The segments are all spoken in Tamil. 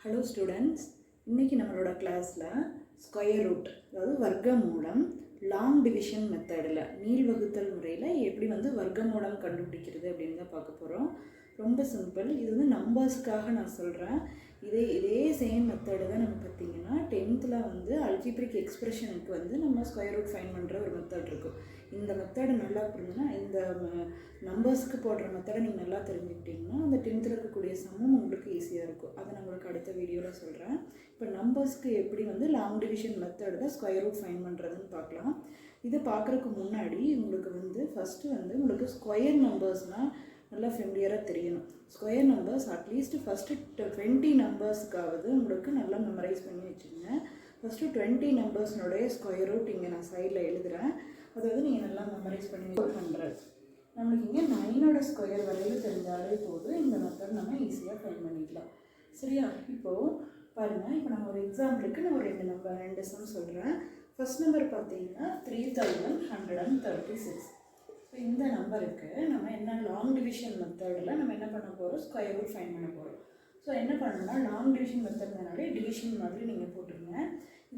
ஹலோ ஸ்டூடெண்ட்ஸ் இன்றைக்கி நம்மளோட கிளாஸில் ஸ்கொயர் ரூட் அதாவது வர்க்கமூலம் லாங் டிவிஷன் மெத்தடில் நீள் வகுத்தல் முறையில் எப்படி வந்து வர்க்கமூலம் கண்டுபிடிக்கிறது அப்படின்னு தான் பார்க்க போகிறோம் ரொம்ப சிம்பிள் இது வந்து நம்பர்ஸ்க்காக நான் சொல்கிறேன் இதே இதே சேம் மெத்தடு தான் நம்ம பார்த்தீங்கன்னா டென்த்தில் வந்து அல்ஜிப்ரிக் எக்ஸ்பிரஷனுக்கு வந்து நம்ம ஸ்கொயர் ரூட் ஃபைன் பண்ணுற ஒரு மெத்தட் இருக்கும். இந்த மெத்தடு நல்லா புரிஞ்சுன்னா இந்த நம்பர்ஸ்க்கு போடுற மெத்தடை நீங்கள் நல்லா தெரிஞ்சுக்கிட்டிங்கன்னா அந்த டென்த்தில் இருக்கக்கூடிய சமம் உங்களுக்கு ஈஸியாக இருக்கும். அதை நான் உங்களுக்கு அடுத்த வீடியோவில் சொல்கிறேன் இப்போ நம்பர்ஸ்க்கு எப்படி வந்து லாங் டிவிஷன் மெத்தடில் ஸ்கொயர் ரூட் ஃபைன் பண்ணுறதுன்னு பார்க்கலாம். இதை பார்க்குறதுக்கு முன்னாடி உங்களுக்கு வந்து ஃபஸ்ட்டு வந்து உங்களுக்கு ஸ்கொயர் நம்பர்ஸ்னால் நல்லா ஃபெமிலியராக தெரியணும். Square numbers at least first twenty நம்பர்ஸ்க்காவது உங்களுக்கு நல்லா மெமரைஸ் பண்ணி வச்சுருங்க ஃபஸ்ட்டு டுவெண்ட்டி நம்பர்ஸ்னுடைய ஸ்கொயர் ரூட் இங்கே நான் சைடில் எழுதுகிறேன் அதாவது நீங்கள் நல்லா மெமரைஸ் பண்ணி ஹண்ட்ரட் நம்மளுக்கு இங்கே நைனோட ஸ்கொயர் வரையில் தெரிஞ்சாலே போதும். இந்த மெத்தட் நம்ம ஈஸியாக ஃபைன் பண்ணிக்கலாம். சரியா? இப்போது பாருங்கள் இப்போ நம்ம ஒரு எக்ஸாம்பிளுக்கு நான் ஒரு ரெண்டு நம்பர் ரெண்டு சம் சொல்கிறேன் ஃபஸ்ட் நம்பர் பார்த்தீங்கன்னா three thousand hundred and thirty six so இந்த நம்பருக்கு நம்ம என்ன லாங் டிவிஷன் மெத்தடில் நம்ம என்ன பண்ண போகிறோம் ஸ்கொயர் ரூட் ஃபைன் பண்ண போகிறோம் ஸோ என்ன பண்ணணும்னா லாங் டிவிஷன் மெத்தட்னாலே டிவிஷன் மாதிரி நீங்கள் போட்டுருங்க.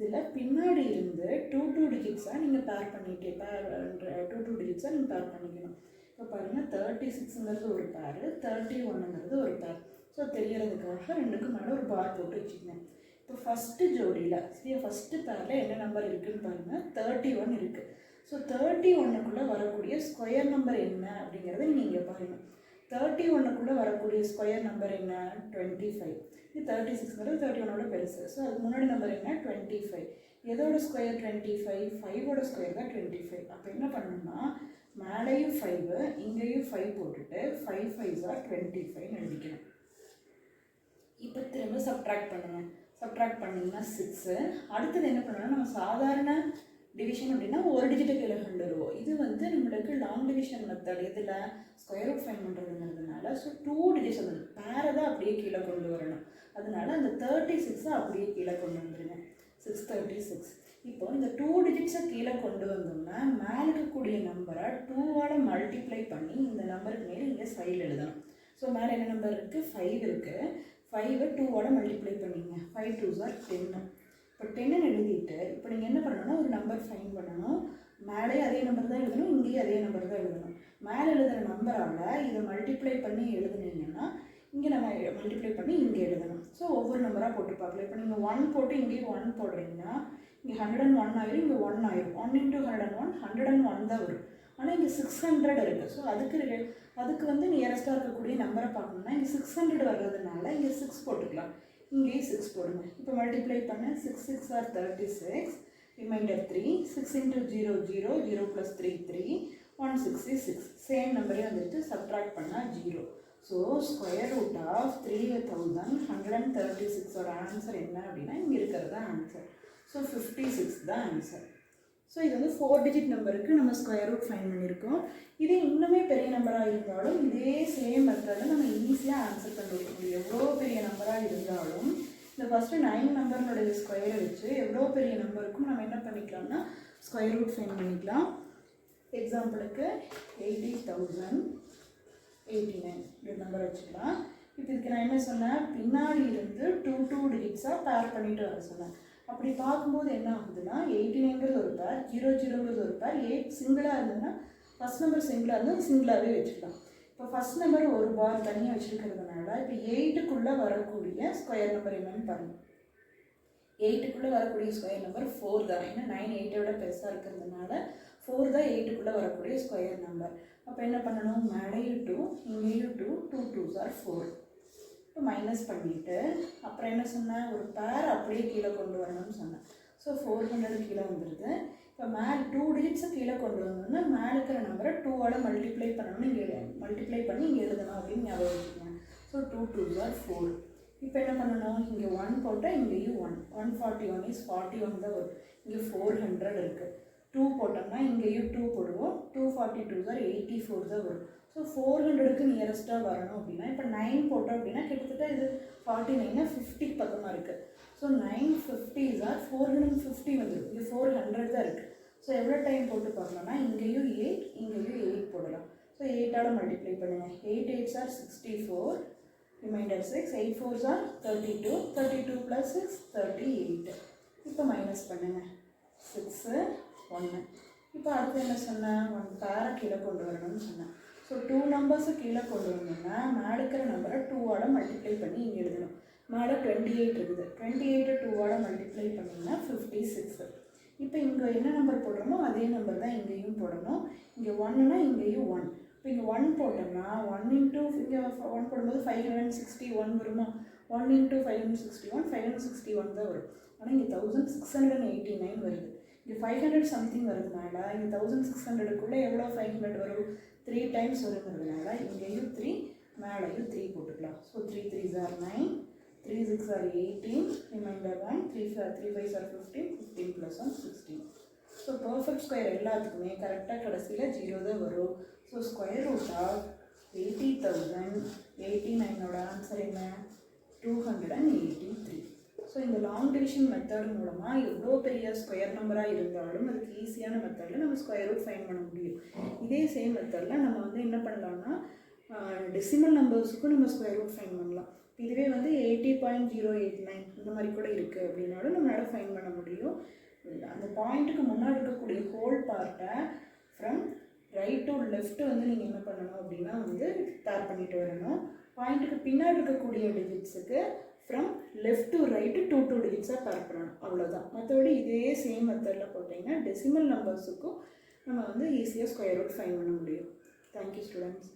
இதில் பின்னாடி இருந்து டூ டூ டிஜிட்ஸாக நீங்கள் பேர் பண்ணிக்கிட்டே பேர் டூ டூ டிஜிட்ஸாக நீங்கள் பேர் பண்ணிக்கணும். இப்போ பாருங்கள் தேர்ட்டி சிக்ஸுங்கிறது ஒரு பேர் தேர்ட்டி ஒன்னுங்கிறது ஒரு பேர் ஸோ தெரியறதுக்காக ரெண்டுக்கு மேலே ஒரு பார் போட்டு வச்சுக்கங்க. இப்போ ஃபஸ்ட்டு ஜோடியில் சரியா? ஃபஸ்ட்டு பேரில் என்ன நம்பர் இருக்குதுன்னு பாருங்கள் தேர்ட்டி ஒன் இருக்குது ஸோ தேர்ட்டி ஒன்னுக்குள்ளே வரக்கூடிய ஸ்கொயர் நம்பர் என்ன அப்படிங்கிறத நீங்கள் இங்கே பாருங்கள் தேர்ட்டி ஒன்னுக்குள்ளே வரக்கூடிய ஸ்கொயர் நம்பர் என்ன? டுவெண்ட்டி ஃபைவ் இது தேர்ட்டி சிக்ஸ்ங்கிறது தேர்ட்டி ஒன்னோட பெருசு. ஸோ அதுக்கு முன்னாடி நம்பர் என்ன? டுவெண்ட்டி ஃபைவ் எதோட ஸ்கொயர் டுவெண்ட்டி ஃபைவ் ஃபைவோட ஸ்கொயர் தான் டுவெண்ட்டி ஃபைவ் அப்போ என்ன பண்ணணும்னா மேலேயும் ஃபைவு இங்கேயும் ஃபைவ் போட்டுட்டு five five are twenty five எழுதிக்கணும். இப்போ திரும்ப சப்ட்ராக்ட் பண்ணுங்கள் சப்ட்ராக்ட் பண்ணிங்கன்னா சிக்ஸு அடுத்தது என்ன பண்ணணும்னா நம்ம சாதாரண டிவிஷன் அப்படின்னா ஒரு டிஜிட்டல் கீழே கொண்டு வருவோம் இது வந்து நம்மளுக்கு லாங் டிவிஷன் மெத்தட் இதில் ஸ்கொயர் ரூட் ஃபைன் பண்ணுறதுங்கிறதுனால ஸோ டூ டிஜிட்ஸ் அந்த பேரை தான் அப்படியே கீழே கொண்டு வரணும். அதனால அந்த தேர்ட்டி சிக்ஸை அப்படியே கீழே கொண்டு வந்துடுங்க சிக்ஸ் தேர்ட்டி சிக்ஸ் இப்போ இந்த டூ டிஜிட்ஸை கீழே கொண்டு வந்தோம்னா மேலே இருக்கக்கூடிய நம்பரை டூவால் மல்டிப்ளை பண்ணி இந்த நம்பருக்கு மேலே இங்கே சைடில் எழுதணும். ஸோ மேலே என்ன நம்பர் இருக்குது ஃபைவ் இருக்குது ஃபைவை டூவோட மல்டிப்ளை பண்ணிங்க. ஃபைவ் டூ ஆர் டென்னு இப்போ டென்னு எழுதிட்டு இப்போ நீங்கள் என்ன பண்ணணும்னா ஒரு நம்பர் ஃபைன் பண்ணணும். மேலே அதே நம்பர் தான் எழுதணும் இங்கேயும் அதே நம்பர் தான் எழுதணும். மேலே எழுதுகிற நம்பரால் இதை மல்டிப்ளை பண்ணி எழுதுனீங்கன்னா இங்கே நம்ம மல்டிப்ளை பண்ணி இங்கே எழுதணும். ஸோ ஒவ்வொரு நம்பராக போட்டு பார்க்கலாம் இப்போ நீங்கள் ஒன் போட்டு இங்கேயும் ஒன் போடுறீங்கன்னா இங்கே ஹண்ட்ரட் அண்ட் ஒன் ஆயிரும் இங்கே ஒன் ஆயிரும். One into hundred and one hundred and one தான் வரும். ஆனால் இங்கே சிக்ஸ் ஹண்ட்ரட் இருக்குது ஸோ அதுக்கு அதுக்கு வந்து நியரஸ்ட்டாக இருக்கக்கூடிய நம்பரை பார்க்கணும்னா இங்கே சிக்ஸ் ஹண்ட்ரட் வர்றதுனால இங்கே சிக்ஸ் போட்டுக்கலாம். இங்கேயும் சிக்ஸ் போடுங்க. இப்போ மல்டிப்ளை பண்ண six six are thirty six remainder three six into zero zero zero plus three three one sixty six same நம்பரே வந்துட்டு சப்ட்ராக்ட் பண்ணால் zero so square root of three thousand hundred and thirty சிக்ஸோட answer என்ன அப்படின்னா இங்கே இருக்கிறது தான் ஆன்சர் ஸோ ஃபிஃப்டி சிக்ஸ் தான் ஆன்சர் ஸோ இது வந்து ஃபோர் டிஜிட் நம்பருக்கு நம்ம ஸ்கொயர் ரூட் ஃபைன் பண்ணியிருக்கோம். இதே இன்னுமே பெரிய நம்பராக இருந்தாலும் இதே சேம் மெத்தடில் நம்ம ஈஸியாக ஆன்சர் பண்ணிருக்கோம் எவ்வளோ பெரிய நம்பராக இருந்தாலும் இந்த ஃபஸ்ட்டு நைன் நம்பர்னுடைய ஸ்கொயரை வச்சு எவ்வளோ பெரிய நம்பருக்கும் நம்ம என்ன பண்ணிக்கலாம்னா ஸ்கொயர் ரூட் ஃபைன் பண்ணிக்கலாம். எக்ஸாம்பிளுக்கு எயிட்டி தௌசண்ட் எயிட்டி நைன் இந்த நம்பர் வச்சுக்கலாம். இப்போ இதுக்கு நான் என்ன சொன்னேன்? பின்னாடி இருந்து டூ டூ டிஜிட்ஸாக பேர் பண்ணிட்டு வர சொன்னேன். அப்படி பார்க்கும்போது என்ன ஆகுதுன்னா எயிட்டி நைன்கிறது ஒரு பேர் ஜீரோ ஜீரோங்கிறது ஒரு பேர் எயிட் சிங்கிளாக இருந்ததுன்னா ஃபஸ்ட் நம்பர் சிங்கிளாக இருந்தால் சிங்கிளாகவே வச்சுக்கலாம் இப்போ ஃபஸ்ட் நம்பர் ஒரு பார் தனியாக வச்சுருக்கிறதுனால இப்போ எயிட்டுக்குள்ளே வரக்கூடிய ஸ்கொயர் நம்பர் என்னன்னு பாருங்கள் எயிட்டுக்குள்ளே வரக்கூடிய ஸ்கொயர் நம்பர் ஃபோர் தான். ஏன்னா நைன் எயிட்டை விட பெருசாக இருக்கிறதுனால ஃபோர் தான் எயிட்டுக்குள்ளே வரக்கூடிய ஸ்கொயர் நம்பர் அப்போ என்ன பண்ணணும்? மேலேயும் டூ இங்கேயும் two two two are four இப்போ மைனஸ் பண்ணிவிட்டு அப்புறம் என்ன சொன்னேன்? ஒரு பேர் அப்படியே கீழே கொண்டு வரணும்னு சொன்னேன். ஸோ ஃபோர் ஹண்ட்ரட் கீழே வந்துடுது இப்போ மேலே டூ டிஜிட்ஸை கீழே கொண்டு வந்தோம்னா மேலே இருக்கிற நம்பரை டூவோட மல்டிப்ளை பண்ணணும்னு இங்கே மல்டிப்ளை பண்ணி இங்கே எழுதணும் அப்படின்னு ஞாபகம் வச்சுக்கோங்க. So two two are four இப்போ என்ன பண்ணணும்? இங்கே ஒன் போட்டால் இங்கேயும் one one forty one is forty one தான் வரும். இங்கே ஃபோர் ஹண்ட்ரட் இருக்குது டூ ஆனால் இங்கேயும் டூ போடுவோம். Two forty two are eighty four தான் வரும். ஸோ ஃபோர் ஹண்ட்ரடுக்கு நியரஸ்ட்டாக வரணும் அப்படின்னா இப்போ நைன் போட்டோம் அப்படின்னா கிட்டத்தட்ட இது ஃபார்ட்டி நைனா ஃபிஃப்டி பக்கமாக இருக்குது so nine fifty are four hundred fifty வந்துடும் இங்கே ஃபோர் ஹண்ட்ரட் தான் இருக்குது ஸோ எவ்வளோ டைம் போட்டு பார்க்கலாம்னா இங்கேயும் எயிட் இங்கேயும் எயிட் போடலாம். ஸோ எயிட்டால் மல்டிப்ளை பண்ணுங்கள் eight eight are sixty four remainder six eight fours are thirty two thirty two plus six thirty eight இப்போ மைனஸ் பண்ணுங்கள் சிக்ஸு ஒன்று இப்போ அடுத்து என்ன சொன்னேன் ஒன் பேரை கீழே கொண்டு வரணும்னு சொன்னேன் ஸோ டூ நம்பர்ஸை கீழே கொண்டு வரணும்னா மேலே இருக்கிற நம்பரை டூவோட மல்டிப்ளை பண்ணி இங்கே எழுதணும். மேலே டுவெண்ட்டி எயிட் இருக்குது. டுவெண்ட்டி எயிட்டை டூவோட மல்டிப்ளை பண்ணிங்கன்னா ஃபிஃப்டி சிக்ஸு இப்போ இங்கே என்ன நம்பர் போடுறோமோ அதே நம்பர் தான் இங்கேயும் போடணும். இங்கே ஒன்றுனா இங்கேயும் ஒன் இப்போ இங்கே ஒன் போட்டோம்னா ஒன் இன்ட்டு இங்கே ஒன் போடும்போது ஃபைவ் ஹண்ட்ரட் சிக்ஸ்டி ஒன் வருமா? One into five hundred sixty one five hundred sixty one தான் வரும். ஆனால் இங்கே thousand six hundred eighty nine வருது. இது ஃபைவ் ஹண்ட்ரட் சம்திங் வருதுனால இங்கே தௌசண்ட் சிக்ஸ் ஹண்ட்ரடுக்குள்ளே எவ்வளோ ஃபைவ் ஹண்ட்ரட் வரும்? த்ரீ டைம்ஸ் வருங்கிறதுனால இங்கேயும் த்ரீ மேலேயும் த்ரீ போட்டுக்கலாம். So three three are nine three six are eighteen remainder one three five three five are fifteen fifteen plus one sixteen so perfect square எல்லாத்துக்குமே கரெக்டாக கடைசியில் ஜீரோ தான் வரும். So square root of eighty thousand eighty நைனோட answer என்ன? Two hundred and eighty three so இந்த லாங் டிவிஷன் மெத்தட் மூலமாக எவ்வளோ பெரிய ஸ்கொயர் நம்பராக இருந்தாலும் அதுக்கு ஈஸியான மெத்தடில் நம்ம ஸ்கொயர் ரூட் ஃபைன் பண்ண முடியும். இதே சேம் மெத்தடில் நம்ம வந்து என்ன பண்ணலாம்னா டெசிமல் நம்பர்ஸுக்கும் நம்ம ஸ்கொயர் ரூட் ஃபைன் பண்ணலாம். இதுவே வந்து eighty point zero eight nine இந்த மாதிரி கூட இருக்குது அப்படின்னாலும் நம்மளால் ஃபைன் பண்ண முடியும். அந்த பாயிண்ட்டுக்கு முன்னாடி இருக்கக்கூடிய ஹோல் பார்ட்டை ஃப்ரம் ரைட் டு லெஃப்ட் வந்து நீங்கள் என்ன பண்ணணும் அப்படின்னா வந்து பேர் பண்ணிட்டு வரணும். பாயிண்ட்டுக்கு பின்னாடி இருக்கக்கூடிய டிஜிட்ஸுக்கு from left to right two two டிஜிட்ஸாக பரப்புறணும் அவ்வளோதான் மற்றபடி இதே சேம் மெத்தடில் போட்டிங்கன்னா டெசிமல் நம்பர்ஸுக்கும் நம்ம வந்து ஈஸியாக ஸ்கொயர் ரூட் ஃபைன் பண்ண முடியும். Thank you students